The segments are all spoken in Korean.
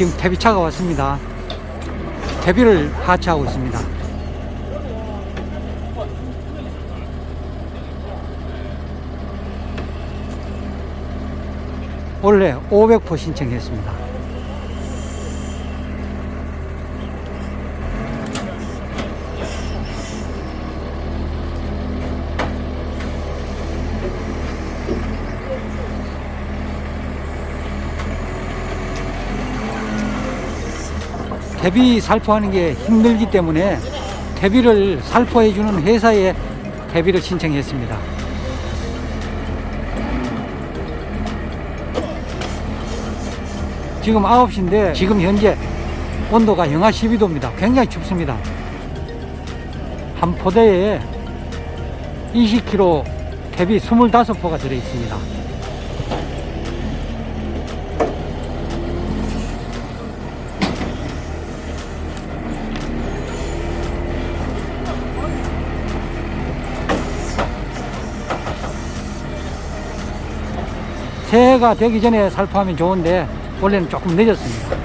지금 퇴비차가 왔습니다. 퇴비를 하차하고 있습니다. 원래 500포 신청했습니다. 대비 살포하는 게 힘들기 때문에 대비를 살포해주는 회사에 대비를 신청했습니다. 지금 9시인데 지금 현재 온도가 영하 12도입니다. 굉장히 춥습니다. 한 포대에 20kg 대비 25포가 들어있습니다. 새해가 되기 전에 살포하면 좋은데 원래는 조금 늦었습니다.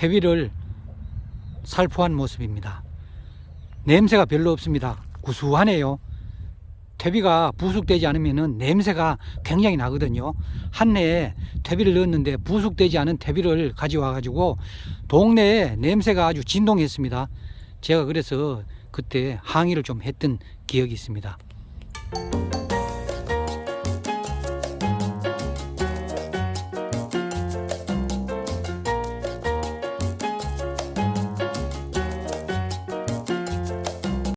퇴비를 살포한 모습입니다. 냄새가 별로 없습니다. 구수하네요. 퇴비가 부숙되지 않으면 냄새가 굉장히 나거든요. 한 해에 퇴비를 넣었는데 부숙되지 않은 퇴비를 가져와 가지고 동네에 냄새가 아주 진동했습니다. 제가 그래서 그때 항의를 좀 했던 기억이 있습니다.